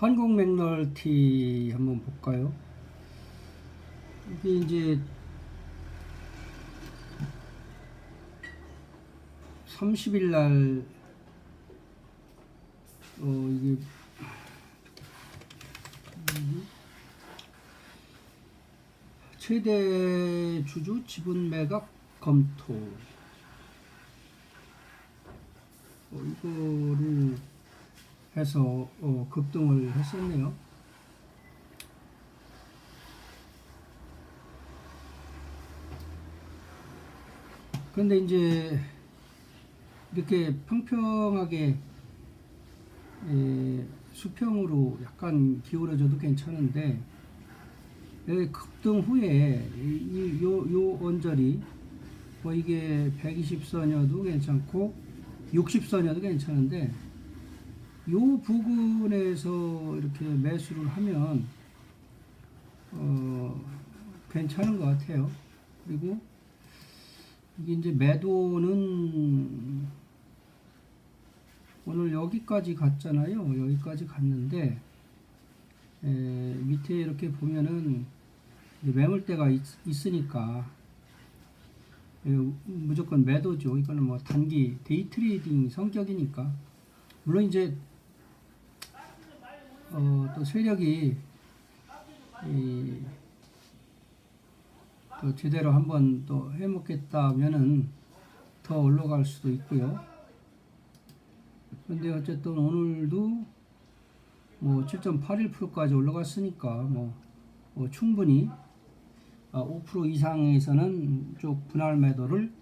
한국 맥널티 한번 볼까요? 이게 이제 30일 날, 어, 이게? 최대 주주 지분 매각 검토. 어, 이거를 해서 어, 급등을 했었네요. 그런데 이제 이렇게 평평하게 에, 수평으로 약간 기울어져도 괜찮은데 여기 급등 후에 이, 이- 요, 요 언저리 뭐 이게 120선이어도 괜찮고 60선이어도 괜찮은데 요 부분에서 이렇게 매수를 하면 어 괜찮은 것 같아요. 그리고 이게 이제 매도는 오늘 여기까지 갔잖아요. 여기까지 갔는데 에, 밑에 이렇게 보면은 매물대가 있, 있으니까 에, 무조건 매도죠. 이거는 뭐 단기 데이 트레이딩 성격이니까 물론 이제 어, 또 세력이 이, 또 제대로 한번 또 해먹겠다면은 더 올라갈 수도 있고요. 근데 어쨌든 오늘도 뭐 7.81%까지 올라갔으니까 뭐, 뭐 충분히 아, 5% 이상에서는 쪽 분할 매도를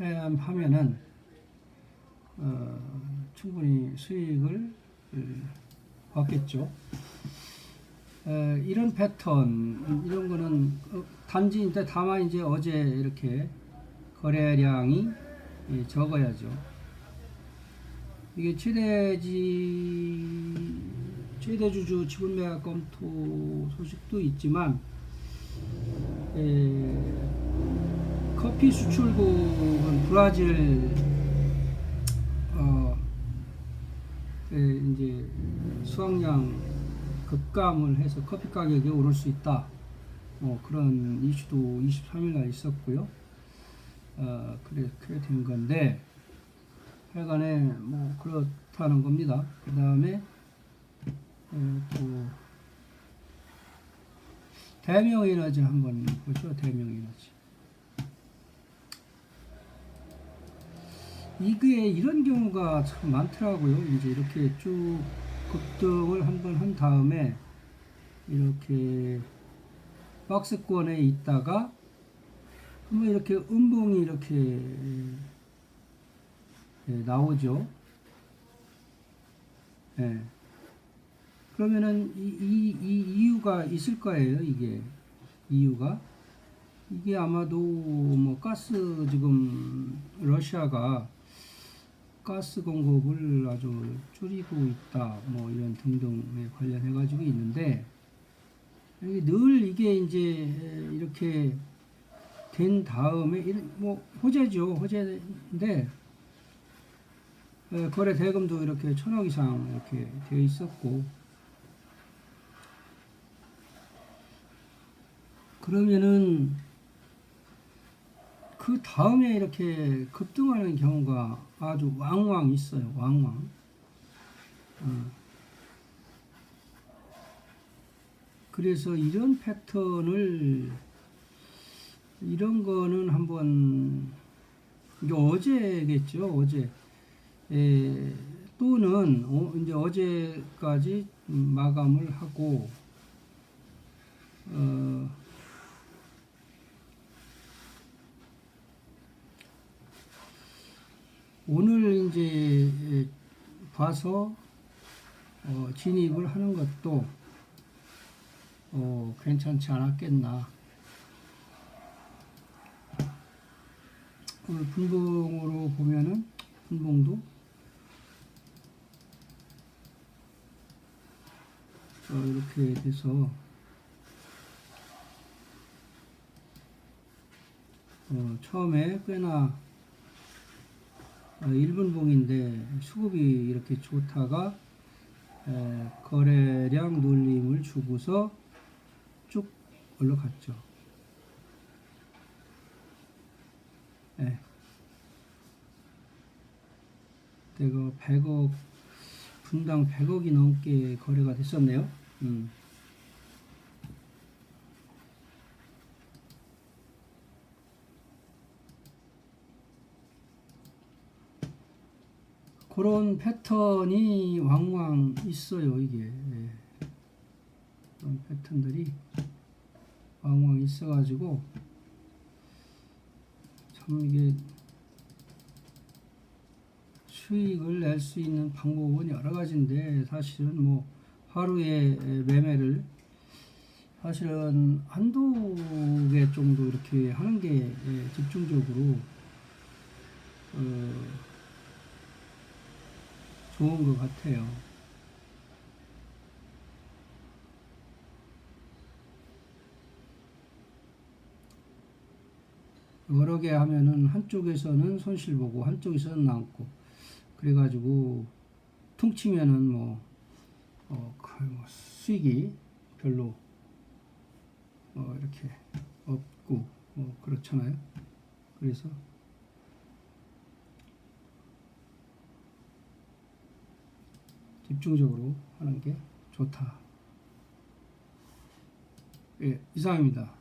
해- 하면은 어, 충분히 수익을 을, 받겠죠. 에, 이런 패턴 이런 거는 어, 단지 이제 다만 이제 어제 이렇게 거래량이 예, 적어야죠. 이게 최대지 최대주주 지분 매각 검토 소식도 있지만 에, 커피 수출국은 브라질 어, 에, 이제 수확량 급감을 해서 커피 가격이 오를 수 있다. 뭐 그런 이슈도 23일 날 있었고요. 어, 그래 된 건데, 하여간에 뭐 그렇다는 겁니다. 그 다음에 또 대명 에너지 한번 보죠. 대명 에너지. 이게 이런 경우가 참 많더라고요. 이제 이렇게 쭉 급등을 한번 한 다음에 이렇게 박스권에 있다가 한번 이렇게 음봉이 이렇게 예, 나오죠. 예. 그러면은 이, 이, 이 이유가 있을 거예요. 이게 이유가 이게 아마도 뭐 가스 지금 러시아가 가스 공급을 아주 줄이고 있다 뭐 이런 등등에 관련해 가지고 있는데 늘 이게 이제 이렇게 된 다음에 뭐 호재죠 호재인데 에, 거래 대금도 이렇게 천억 이상 이렇게 되어 있었고 그러면은 그 다음에 이렇게 급등하는 경우가 아주 왕왕 있어요. 왕왕. 어. 그래서 이런 패턴을 이런 거는 한번 이게 어제겠죠. 어제 에, 또는 어, 이제 어제까지 마감을 하고 어, 오늘 이제 봐서 어, 진입을 하는 것도 어, 괜찮지 않았겠나. 오늘 분봉으로 보면은 분봉도 어, 이렇게 돼서 어, 처음에 꽤나 어, 1분봉인데 수급이 이렇게 좋다가 에, 거래량 눌림을 주고서 쭉 올라갔죠. 예. 내가 100억 분당 100억이 넘게 거래가 됐었네요. 음. 그런 패턴이 왕왕 있어요, 이게. 예. 그런 패턴들이 왕왕 있어가지고, 참 이게 수익을 낼 수 있는 방법은 여러 가지인데, 사실은 뭐, 하루에 매매를 사실은 한두 개 정도 이렇게 하는 게 예, 집중적으로 어, 좋은 것 같아요. 여러 개 하면은 한쪽에서는 손실 보고 한쪽에서는 남고 그래가지고 퉁치면은 뭐, 어, 거뭐 수익이 별로 어, 이렇게 없고 뭐 그렇잖아요. 그래서 집중적으로 하는 게 좋다. 예, 이상입니다.